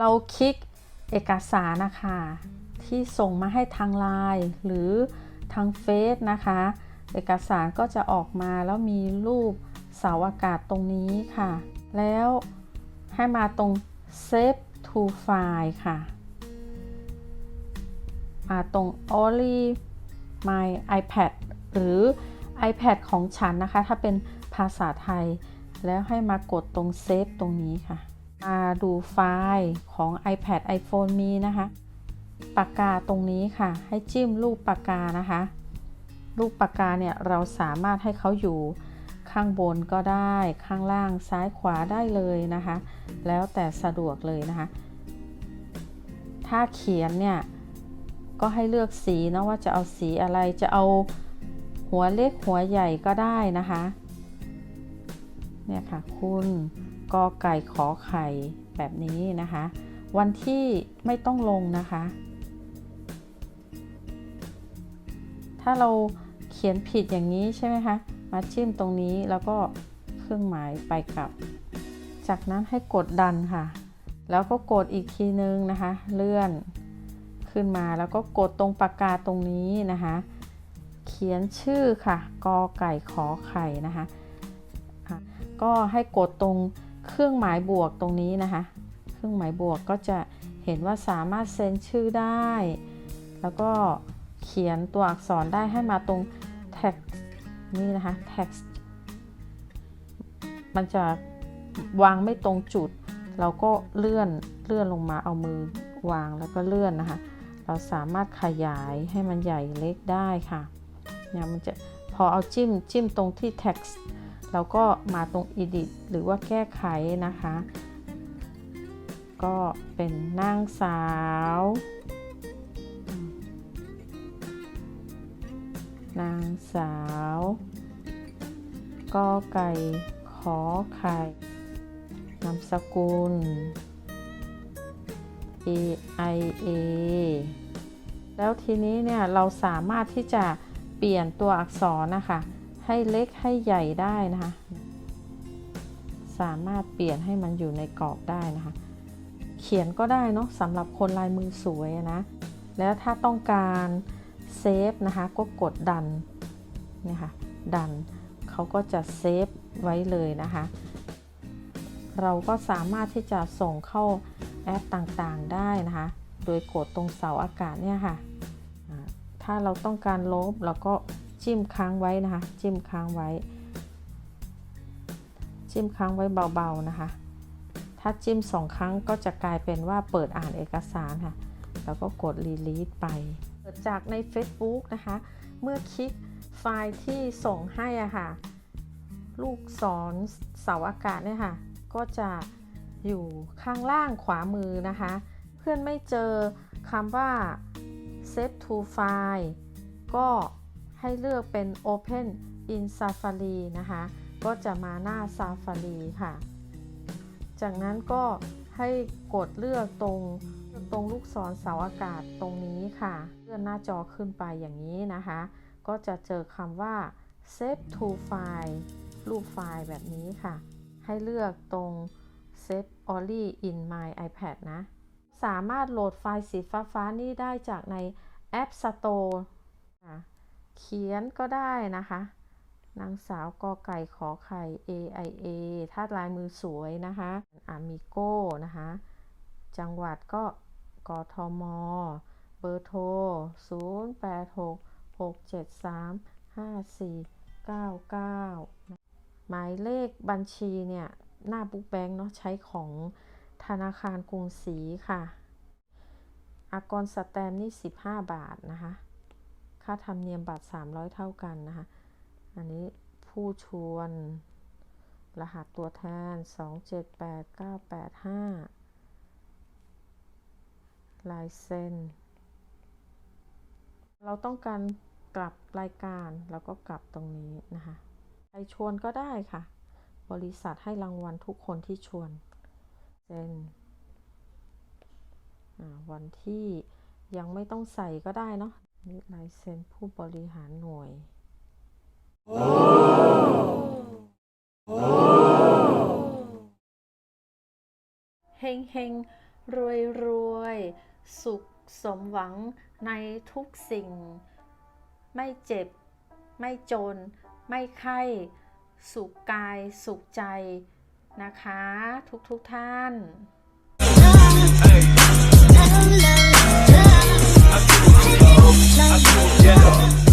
เราคลิกเอกสารนะคะ ที่ส่งมาให้ทางไลน์หรือทางเฟซนะคะ เอกสารก็จะออกมาแล้วมีรูปเสาอากาศตรงนี้ค่ะ แล้วให้มาตรง save to file ค่ะมาตรง only my iPad หรือ iPad ของฉันนะคะ ถ้าเป็นภาษาไทย แล้วให้มากดตรง save ตรงนี้ค่ะ มาดูไฟล์ของ iPad iPhone มีนะคะ ปากกาตรงนี้ค่ะ ให้จิ้มรูปปากกานะคะ รูปปากกาเนี่ยเราสามารถให้เขาอยู่ข้างบนก็ได้ข้างล่างซ้ายขวาได้เลยนะคะ แล้วแต่สะดวกเลยนะคะ ถ้าเขียนเนี่ย ก็ให้เลือกสีนะว่าจะเอาสีอะไรจะเอาหัวเล็กหัวใหญ่ก็ได้นะคะ เนี่ยค่ะคุณ กอไก่ขอไข่แบบนี้นะคะ วันที่ไม่ต้องลงนะคะ ถ้าเราเขียนผิดอย่างนี้ใช่ไหมคะมาจิ้มตรงนี้แล้วก็เครื่องหมายไปกลับ จากนั้นให้กดดันค่ะ แล้วก็กดอีกทีนึงนะคะ เลื่อนขึ้นมาแล้วก็กดตรงปากกาตรงนี้นะคะ เขียนชื่อค่ะกอไก่ขอไข่นะคะ ก็ให้กดตรง เครื่องหมายบวกตรงนี้นะคะ เครื่องหมายบวกก็จะเห็นว่าสามารถเซ็นชื่อได้ แล้วก็เขียนตัวอักษรได้ให้มาตรง text นี่นะคะ text มันจะวางไม่ตรงจุด เราก็เลื่อนเลื่อนลงมาเอามือวางแล้วก็เลื่อนนะคะ เราสามารถขยายให้มันใหญ่เล็กได้ค่ะเนี่ยมันจะพอเอาจิ้มจิ้มตรงที่ text เราก็มาตรง edit หรือว่าแก้ไขนะคะ ก็เป็นนางสาว นางสาวกอไก่ขอไข่นามสกุล A I A แล้วทีนี้เนี่ยเราสามารถที่จะเปลี่ยนตัวอักษรนะคะ ให้เล็กให้ใหญ่ได้นะคะ สามารถเปลี่ยนให้มันอยู่ในกรอบได้นะคะ เขียนก็ได้เนาะสำหรับคนลายมือสวยนะ แล้วถ้าต้องการเซฟนะคะก็กดดันนี่ค่ะดันเขาก็จะเซฟไว้เลยนะคะ เราก็สามารถที่จะส่งเข้าแอปต่างๆได้นะคะ โดยกดตรงเสาอากาศเนี่ยค่ะ ถ้าเราต้องการลบเราก็ จิ้มค้างไว้นะคะ จิ้มค้างไว้ จิ้มค้างไว้เบาๆนะคะ ถ้าจิ้มสองครั้งก็จะกลายเป็นว่าเปิดอ่านเอกสารค่ะ แล้วก็กด release ไปเปิดจากใน Facebook นะคะ เมื่อคลิกไฟล์ที่ส่งให้อะค่ะ ลูกศรเสาอากาศเนี่ยค่ะ ก็จะอยู่ข้างล่างขวามือนะคะ เพื่อนไม่เจอคำว่า save to file ก็ ให้เลือกเป็น open in safari นะคะ ก็จะมาหน้า safari ค่ะ จากนั้นก็ให้กดเลือกตรงตรงลูกศรเสาอากาศตรงนี้ค่ะ เลื่อนหน้าจอขึ้นไปอย่างนี้นะคะ ก็จะเจอคำว่า save to file รูปไฟล์แบบนี้ค่ะ ให้เลือกตรง save only in my iPad นะ สามารถโหลดไฟล์สีฟ้าๆนี้ได้จากใน App Store เขียนก็ได้นะคะนางสาวกอไก่ขอไข่ AIA ถ้าลายมือสวยนะคะอามิโก้นะคะ จังหวัดก็กทม เบอร์โทร 0866735499 หมายเลขบัญชีเนี่ย หน้าบุ๊กแบงค์เนาะใช้ของธนาคารกรุงศรีค่ะ อากรสแตมป์นี่ 15 บาทนะคะ ค่าธรรมเนียมบัตร 300 เท่ากันนะคะ อันนี้ผู้ชวน รหัสตัวแทน 278985 ลายเซ็น เราต้องการกลับรายการเราก็กลับตรงนี้นะคะ ใครชวนก็ได้ค่ะ บริษัทให้รางวัลทุกคนที่ชวน เซ็นวันที่ยังไม่ต้องใส่ก็ได้เนาะ นี่ลายเซ็นผู้บริหารหน่วยเฮงเฮงรวยรวย สุขสมหวังในทุกสิ่ง ไม่เจ็บ ไม่จน ไม่ไข้ สุขกาย สุขใจนะคะ ทุกทุกท่าน i'm gonna get up